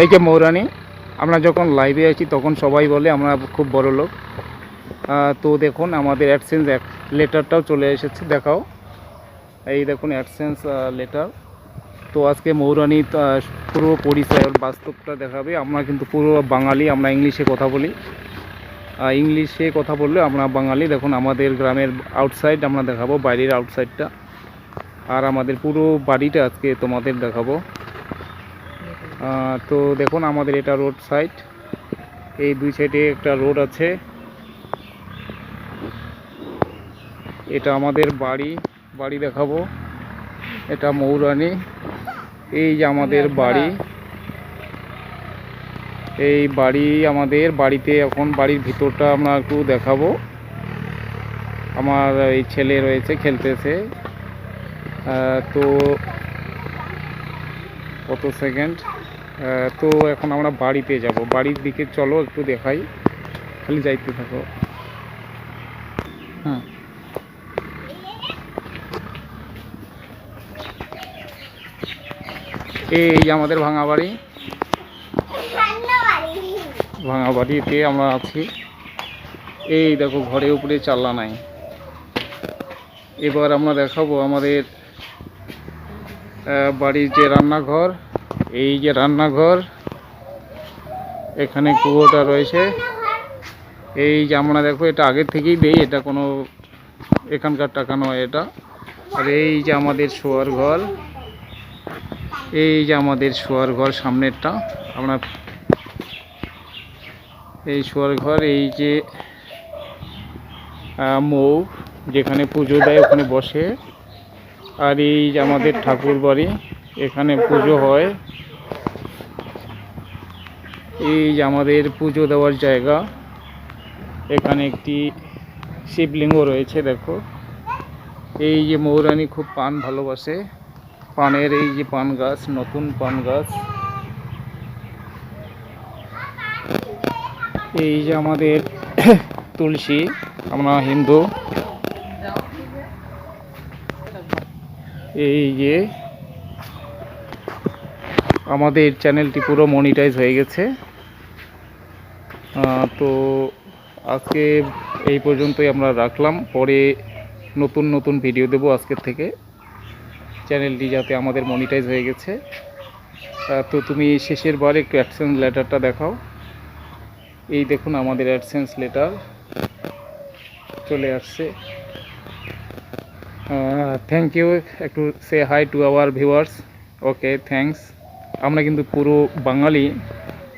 এই যে মৌরানি আমরা যখন লাইভে আছি, তখন সবাই বলে আমরা খুব বড় লোক। তো দেখুন, আমাদের অ্যাডসেন্স লেটারটাও চলে এসেছে, দেখাও। এই দেখুন অ্যাডসেন্স লেটার তো আজকে মৌরানি পুরো পরিচয় বাস্তবটা দেখাবে। আমরা কিন্তু পুরো বাঙালি, আমরা ইংলিশে কথা বলি। ইংলিশে কথা বললে আমরা বাঙালি। দেখুন, আমাদের গ্রামের আউটসাইড আমরা দেখাবো, বাইরের আউটসাইডটা আর আমাদের পুরো বাড়িটা আজকে তোমাদের দেখাবো। তো দেখুন আমাদের এটা রোড সাইড এই দুই সাইডে একটা রোড আছে। এটা আমাদের বাড়ি বাড়ি দেখাবো। এটা মৌরানি। এই যে আমাদের বাড়ি। এই বাড়ি আমাদের বাড়িতে এখন বাড়ির ভিতরটা আমরা একটু দেখাবো। আমার এই ছেলে রয়েছে খেলতেছে। তো কত সেকেন্ড তো এখন আমরা বাড়িতে যাব। বাড়ির দিকে চলো, একটু দেখাই। খালি যাইতে থাকো। হ্যাঁ। এই আমাদের ভাঙা বাড়ি। ভাঙা বাড়িতে আমরা আছি। এই দেখো, ঘরে উপরে চাল্লা নাই। এবার আমরা দেখাবো আমাদের বাড়ির যে রান্নাঘর এই যে রান্নাঘর, এখানে কুয়োটা রয়েছে। এই যে আমরা দেখো, এটা আগের থেকেই দেই, এটা কোনো এখানকার টাকা নয় এটা। আর এই যে আমাদের শোয়ার ঘর, এই যে আমাদের শোয়ার ঘর সামনেরটা, আমরা এই শোয়ার ঘর, এই যে মৌ, যেখানে পুজো দেয়, ওখানে বসে। আর এই যে আমাদের ঠাকুর বাড়ি এখানে পুজো হয়। এই যে আমাদের পুজো দেওয়ার জায়গা। এখানে একটি শিবলিঙ্গ রয়েছে, দেখো। এই যে মৌরানী খুব পান ভালোবাসে। পানের এই যে পান গাছ, নতুন পান গাছ। এই যে আমাদের তুলসী, আমরা হিন্দু। এই যে আমাদের চ্যানেলটি পুরো মনিটাইজ হয়ে গেছে। তো আজকে এই পর্যন্তই আমরা রাখলাম। পরে নতুন নতুন ভিডিও দেবো আজকের থেকে। চ্যানেলটি যাতে আমাদের মনিটাইজ হয়ে গেছে। তো তুমি শেষের বার একটু অ্যাডসেন্স লেটারটা দেখাও। এই দেখুন আমাদের অ্যাডসেন্স লেটার চলে আসছে। থ্যাংক ইউ একটু say hi to our viewers okay thanks আমরা কিন্তু পুরো বাঙালি,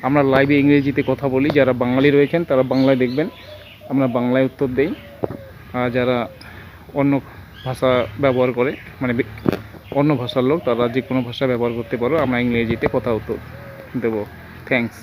আমরা লাইভে ইংরেজিতে কথা বলি, যারা বাঙালি রয়েছেন তারা বাংলায় দেখবেন। আমরা বাংলায় উত্তর দেই। আর যারা অন্য ভাষা ব্যবহার করে মানে অন্য ভাষার লোক, তারা যে কোনো ভাষা ব্যবহার করতে পারো, আমরা ইংরেজিতে কথা উত্তর দেবো। থ্যাঙ্কস